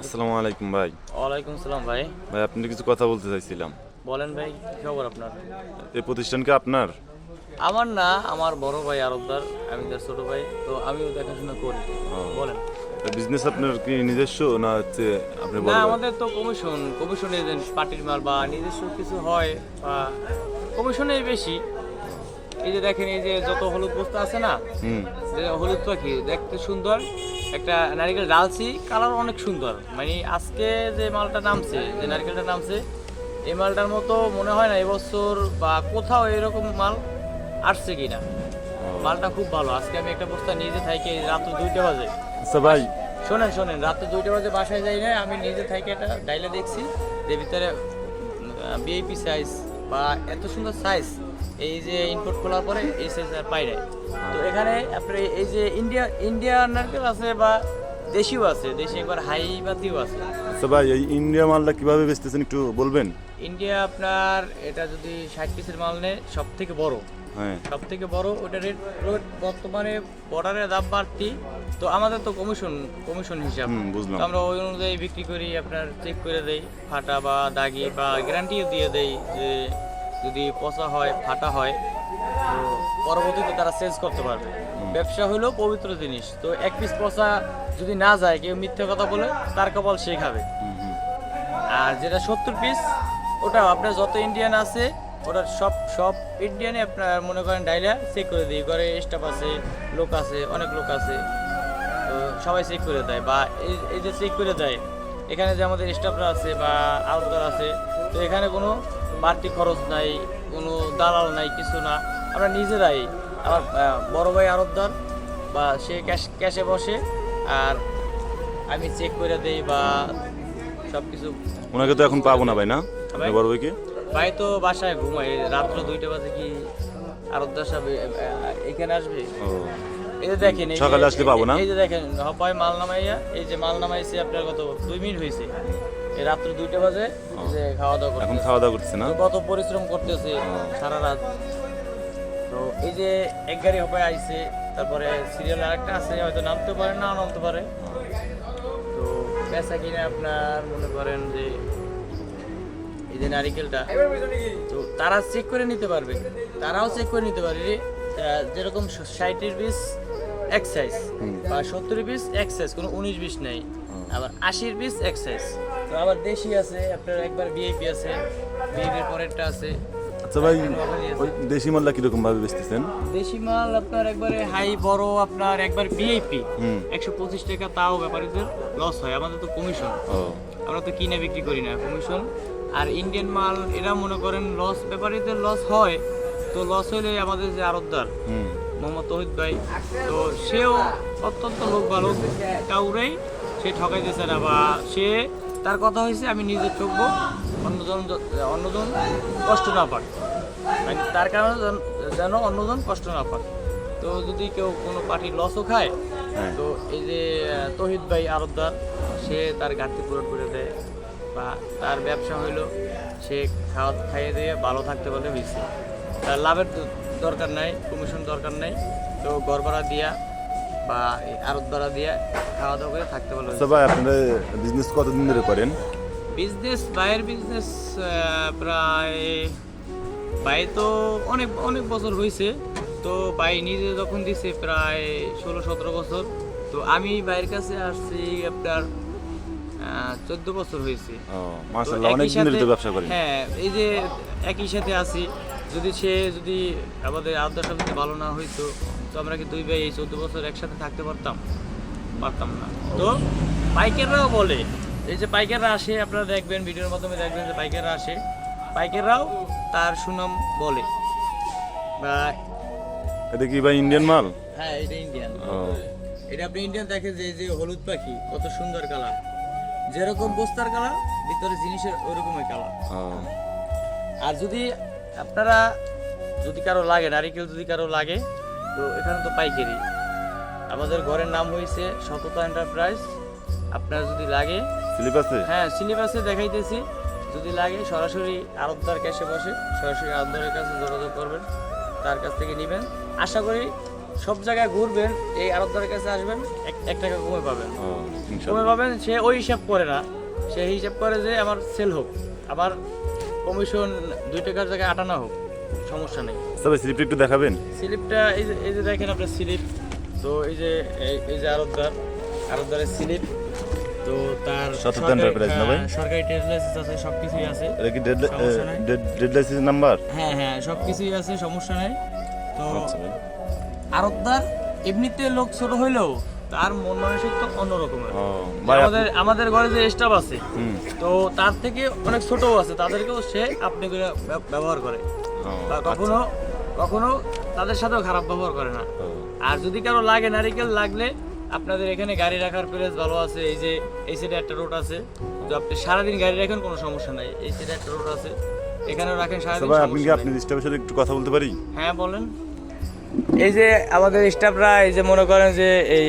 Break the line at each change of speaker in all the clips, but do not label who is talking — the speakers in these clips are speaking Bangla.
আসসালামু আলাইকুম ভাই।
ওয়ালাইকুম সালাম ভাই।
ভাই আপনি কিছু কথা বলতে চাইছিলাম।
বলেন ভাই কি খবর আপনার?
এই প্রতিষ্ঠান কি আপনার?
আমার না আমার বড় ভাই আরবদার আমি তার ছোট ভাই তো আমিও দেখাশোনা করি। বলেন।
বিজনেস আপনার কি নিজস্ব না হচ্ছে আপনি
না আমাদের তো কমিশন কমিশন এজেন্ট পার্টির মাল বা নিজস্ব কিছু হয় বা কমিশনেই বেশি। এই যে দেখেন এই যে যত হলুদ বস্তা আছে না যে হলুদ পাখি দেখতে সুন্দর। একটা নারকেল ডালছি কালার অনেক সুন্দর। মানে আজকে যে মালটা নামছে যে নারকেলটা নামছে এই মালটার মতো মনে হয় না এবছর বা কোথাও এরকম মাল আসছে কিনা। মালটা খুব ভালো। আজকে আমি একটা বস্তা নিজে থাকি রাত্র দুইটা বাজে।
আচ্ছা ভাই।
শোনেন শোনেন রাত্র দুইটা বাজে বাসায় যাই না আমি নিজে থাকি একটা ডাইলে দেখছি যে ভিতরে বিআইপি সাইজ বা এত সুন্দর সাইজ এই যে ইনপুট খোলার পরে এই সাইজ আর পাই তো এখানে আপনার এই যে ইন্ডিয়া ইন্ডিয়া নারকেল আছে বা দেশিও আছে দেশি একবার হাই বাতিও আছে।
আচ্ছা ভাই এই ইন্ডিয়া মালটা কীভাবে বেচতেছেন একটু বলবেন?
ইন্ডিয়া আপনার এটা যদি ষাট পিসের মাল নেয় সব থেকে বড়। সব থেকে বড় ওটা রেট রেট বর্তমানে বর্ডারের দাম বাড়তি। তো আমাদের তো কমিশন কমিশন হিসাব। তো আমরা ওই অনুযায়ী বিক্রি করি আপনার চেক করে দেই ফাটা বা দাগি বা গ্যারান্টিও দিয়ে দেই যে যদি পচা হয় ফাটা হয় তো পরবর্তীতে তারা চেঞ্জ করতে পারবে। ব্যবসা হলো পবিত্র জিনিস। তো এক পিস পচা যদি না যায় কেউ মিথ্যে কথা বলে তার কপাল সে খাবে। আর যেটা সত্তর পিস ওটা আপনার যত ইন্ডিয়ান আছে ওটার সব সব ইন্ডিয়ানে আপনার মনে করেন ডাইলা চেক করে দিই ঘরে স্টাফ আছে লোক আছে অনেক লোক আছে। তো সবাই চেক করে দেয় বা এই যে চেক করে দেয় এখানে যে আমাদের স্টাফরা আছে বা আউটডোর আছে তো এখানে কোনো বাড়তি খরচ নাই কোনো দালাল নাই কিছু না। আমরা নিজেরাই আমার বড় ভাই আরবদার বা সে ক্যাশ ক্যাশে বসে আর আমি চেক করে দেই বা সব কিছু
ওনাকে তো এখন পাবো না ভাই না? বড় ভাইকে?
ভাই তো বাসায় ঘুমাই। রাত্র দুইটা বাজে কি আরবদার সাহেব এখানে আসবে? এই যে দেখেন
সকালে আসলে পাবো না?
এই যে দেখেন হপায় মাল নামাইয়া এই যে মাল নামাইছে আপনার কত দুই মিনিট হয়েছে এই রাত্র দুইটা বাজে যে খাওয়া দাওয়া
এখন খাওয়া দাওয়া করতেছে না?
কত পরিশ্রম করতেছে সারা রাত। তো এই যে এক গাড়ি হপায় আইছে তারপরে সিরিয়াল আরেকটা আছে হয়তো নামতে পারে না নামতে পারে। তো বেচা কিনে আপনার মনে করেন যে যে নারিকেলটা তো তারা চেক করে নিতে পারবে। তারাও চেক করে নিতে পারবে যেরকম ষাটের বিশ এক সাইজ বা সত্তর বিশ এক সাইজ কোনো উনিশ বিশ নেই। আবার আশির বিশ এক সাইজ তো আবার দেশি আছে আপনার একবার বিএপি আছে বিএপির পরেরটা আছে।
আচ্ছা ভাই দেশি মালটা কীরকম ভাবে বেচতেছেন?
দেশি মাল আপনার একবারে হাই বড় আপনার একবার বিআইপি একশো পঁচিশ টাকা তাও ব্যাপারীদের লস হয় আমাদের তো কমিশন আমরা তো কিনে বিক্রি করি না কমিশন আর ইন্ডিয়ান মাল এরা মনে করেন লস ব্যাপারীদের লস হয় তো লস হইলে আমাদের যে আরবদার
হুম।
মোহাম্মদ তহিদ ভাই তো সেও অত্যন্ত লোক ভালো কাউরেই সে ঠকাইতেছে না বা সে তার কথা হয়েছে আমি নিজে ঠকবো অন্যজন অন্যজন কষ্ট না পায় মানে তার কারণে যেন- অন্যজন কষ্ট না পায় তো যদি কেউ কোনো পার্টি লসও খায়
হ্যাঁ।
তো এই যে তহিদ ভাই আরবদার সে তার ঘাটতি পূরণ করে দেয়। বা তার ব্যবসা হইল সে খাওয়া খাইয়ে দিয়ে ভালো থাকতে বলে হয়েছে তার লাভের দরকার নাই কমিশন দরকার নাই। তো ঘর ভাড়া দিয়া বা আরত ভাড়া দিয়া খাওয়া দাওয়া করে থাকতে বলে
আচ্ছা ভাই আপনারা বিজনেস কতদিন ধরে করেন?
বিজনেস বাইরের বিজনেস প্রায় বাই তো অনেক অনেক বছর হয়েছে তো বাই নিজে যখন দিছে প্রায় ষোলো সতেরো বছর। তো আমি বাইরের কাছে আসছি আপনার চোদ্দ বছর হয়েছে।
অনেক দিন ধরে ব্যবসা করেন।
হ্যাঁ এই যে একই সাথে আছি যদি সে যদি আমাদের আদর্শ যদি ভালো না হইতো তো আমরা কি দুই ভাই এই চোদ্দ বছর একসাথে থাকতে পারতাম? পারতাম না। তো পাইকাররাও বলে এই যে পাইকাররা আসে আপনারা দেখবেন ভিডিওর মাধ্যমে দেখবেন যে পাইকাররা আসে পাইকাররাও তার সুনাম বলে। বা
এটা কি ভাই ইন্ডিয়ান মাল?
হ্যাঁ এটা ইন্ডিয়ান এটা আপনি ইন্ডিয়ান দেখেন যে যে হলুদ পাখি কত সুন্দর কালার যেরকম বস্তার কালার ভিতরে জিনিসের ওরকমই কালার। আর যদি আপনারা যদি কারও লাগে নারিকেল যদি কারও লাগে তো এখানে তো পাইকারি। আমাদের ঘরের নাম হয়েছে সততা এন্টারপ্রাইজ। আপনার যদি লাগে
আছে
হ্যাঁ সিলেবাসে দেখাইতেছি। যদি লাগে সরাসরি আরবদার কাছে বসে সরাসরি আরবদারের কাছে যোগাযোগ করবেন তার কাছ থেকে নেবেন। আশা করি সব জায়গায় ঘুরবেন এই আরবদারের কাছে আসবেন এক টাকা কমে পাবেন। কমে পাবেন সে ওই হিসাব করে না। সে হিসাব করে যে আমার সেল হোক। আমার কমিশন দুই টাকার জায়গায় আটানা হোক সমস্যা নেই।
তবে স্লিপটা একটু দেখাবেন।
স্লিপটা এই যে এই যে দেখেন আপনার স্লিপ। তো এই যে এই- যে আরবদার আরবদারের স্লিপ। তো তার
সততা
সরকারি-
না ভাই?
হ্যাঁ, সরকারি ট্রেড লাইসেন্স আছে সব কিছুই আছে।
এটা কি। ডেড লাইসেন্স নাম্বার
হ্যাঁ হ্যাঁ সব কিছুই আছে সমস্যা নেই। তো
আচ্ছা
আরবদার এমনিতে লোক ছোট হইলেও তার মন মানসিকতা অন্যরকমের।
ও ভাই আপনি-
আমাদের আমাদের ঘরে যে স্টাফ আছে তো তার থেকে অনেক ছোটও আছে তাদেরকেও সে আপনি করে ব্যবহার করে।
আচ্ছা।
কখনো কখনো তাদের সাথেও খারাপ ব্যবহার করে না। আর যদি কারও লাগে নারিকেল লাগলে আপনাদের এখানে গাড়ি রাখার প্লেস ভালো আছে এই যে এই সাইডে একটা রোড আছে তো আপনি সারাদিন গাড়ি রাখেন কোনো সমস্যা নাই। এই সাইডে একটা রোড আছে এখানেও রাখেন
আচ্ছা
সারাদিন
আপনি কি আপনি স্টাফের সাথে একটু কথা বলতে পারি?
হ্যাঁ বলেন। এই যে আমাদের স্টাফরা এই যে মনে করেন যে এই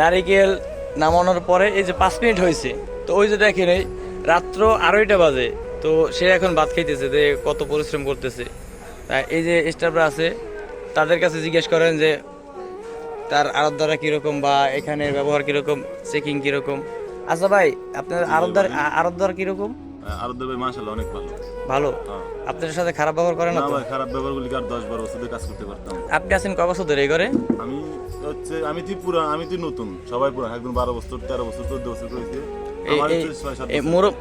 নারিকেল নামানোর পরে এই যে পাঁচ মিনিট হয়েছে। তো ওই যে দেখেন এই রাত্র আড়াইটা বাজে। তো সে এখন ভাত খাইতেছে যে কত পরিশ্রম করতেছে। তা এই যে স্টাফরা আছে তাদের কাছে জিজ্ঞেস করেন যে তার আরবদারা কীরকম বা এখানের ব্যবহার কীরকম চেকিং কীরকম? আচ্ছা ভাই আপনার আরবদার আরবদার কীরকম?
আরও দেবে মাশাল্লাহ অনেক ভালো।
ভালো?
হ্যাঁ।
আপনাদের সাথে খারাপ ব্যবহার করে না তো
ভাই খারাপ ব্যবহারগুলি আর দশ বারো বছর ধরে কাজ করতে পারতাম?
আপনি আছেন ক বছর ধরে এই ঘরে?
আমি হচ্ছে আমি তুই পুরা আমি তুই নতুন সবাই পুরা একদম বারো বছর তেরো বছর চোদ্দ বছর করেছে।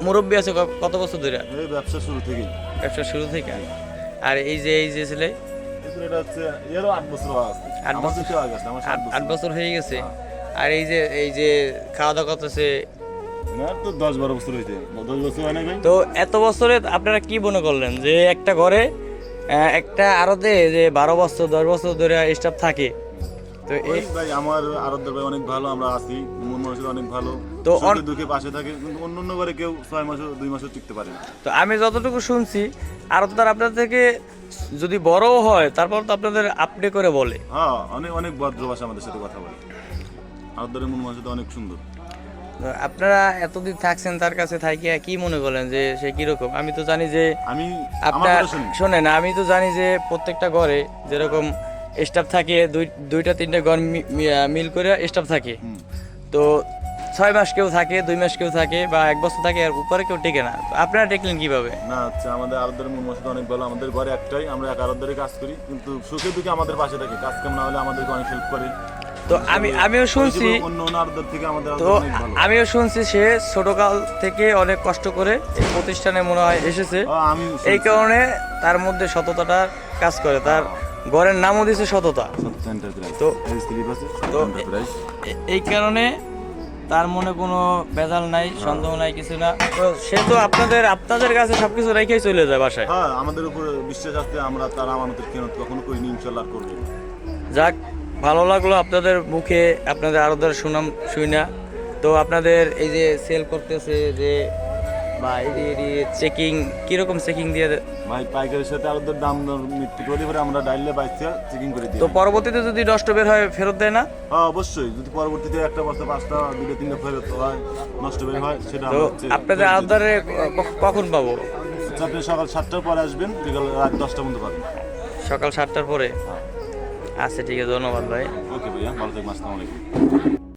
মুরব্বি আছে কত বছর ধরে?
এই ব্যবসা শুরু থেকেই।
ব্যবসা শুরু থেকে? আর এই যে এই যে ছেলে?
এটা হচ্ছে এরও আট বছর আছে।
বছর?
আগে আমার সাত
আট আট
বছর।
বছর হয়ে গেছে। আর এই যে এই যে খাওয়া দাওয়া করতেছে
তো
এত বছরে আপনারা কি মনে করলেন যে একটা ঘরে একটা আরতে যে বারো বছর দশ বছর ধরে স্টাফ থাকে? তো এই
ভাই আমার আরব ভাই অনেক ভালো আমরা আছি। মন মানুষের অনেক ভালো।
তো
তো
অন-
দুঃখে পাশে থাকে কিন্তু অন্য অন্য ঘরে কেউ ছয় মাসও দুই মাসও টিকতে পারে
তো আমি যতটুকু শুনছি আরবদার আপনার থেকে যদি বড়ও হয় তারপর তো আপনাদের আপডে করে বলে।
হ্যাঁ অনেক অনেক ভদ্র ভাষা আমাদের সাথে কথা বলে। আরবদারের মন মানুষটা অনেক সুন্দর।
আপনারা এতদিন থাকছেন তার কাছে থাকিয়া কি মনে করেন যে সে কীরকম? আমি তো জানি যে
আমি
আপনার শোনেন। আমি তো জানি যে প্রত্যেকটা ঘরে যেরকম স্টাফ থাকে দুই দুইটা তিনটা ঘর মিল করে স্টাফ থাকে। তো ছয় মাস কেউ থাকে দুই মাস কেউ থাকে বা এক বছর থাকে আর উপরে কেউ টেকে না। আপনারা টেকলেন কীভাবে?
না হচ্ছে আমাদের আরবদারের মন মানুষটা অনেক ভালো আমাদের ঘরে একটাই আমরা এক আরবদারে কাজ করি কিন্তু সুখে দুঃখে আমাদের পাশে থাকে। কাজ কাম না হলে আমাদেরকে অনেক হেল্প করে।
তো আমি আমিও শুনছি। তো আমিও শুনছি সে ছোটকাল থেকে অনেক কষ্ট করে এই প্রতিষ্ঠানে মনে হয় এসেছে। এই কারণে তার মধ্যে সততাটা কাজ করে। তার ঘরের নামও দিয়েছে সততা। তো-
এই
তো এই কারণে তার মনে কোনো ভেজাল নাই সন্দেহ নাই কিছু না। তো সে তো আপনাদের আপনাদের কাছে সবকিছু রেখেই চলে যায় বাসায়।
হ্যাঁ আমাদের উপর বিশ্বাস আছে আমরা তার আমানতের কেন কখনো করিনি ইনশাল্লাহ করব
যাক ভালো লাগল আপনাদের মুখে আপনাদের আরও ধর সুনাম শুই না। তো আপনাদের এই যে সেল করতেছে যে বা চেকিং কীরকম চেকিং দিয়ে
ভাই পাইকারের সাথে আরবদার দাম দর মৃত্যু করে পরে আমরা ডাইলে বাইসে চেকিং করে দিই।
তো পরবর্তীতে যদি নষ্ট বের হয় ফেরত দেয় না?
হ্যাঁ অবশ্যই। যদি পরবর্তীতে একটা বস্তা পাঁচটা দুটো তিনটা ফেরত হয় নষ্ট বের হয় সেটা
তো আপনাদের আলাদারে কখন পাবো?
আচ্ছা, আপনি সকাল সাতটার পরে আসবেন বিকাল রাত দশটা পর্যন্ত পাবেন।
সকাল সাতটার পরে?
হ্যাঁ।
আচ্ছা ঠিক আছে ধন্যবাদ ভাই।
ওকে ভাইয়া ভালো থাকবেন আসসালামু আলাইকুম।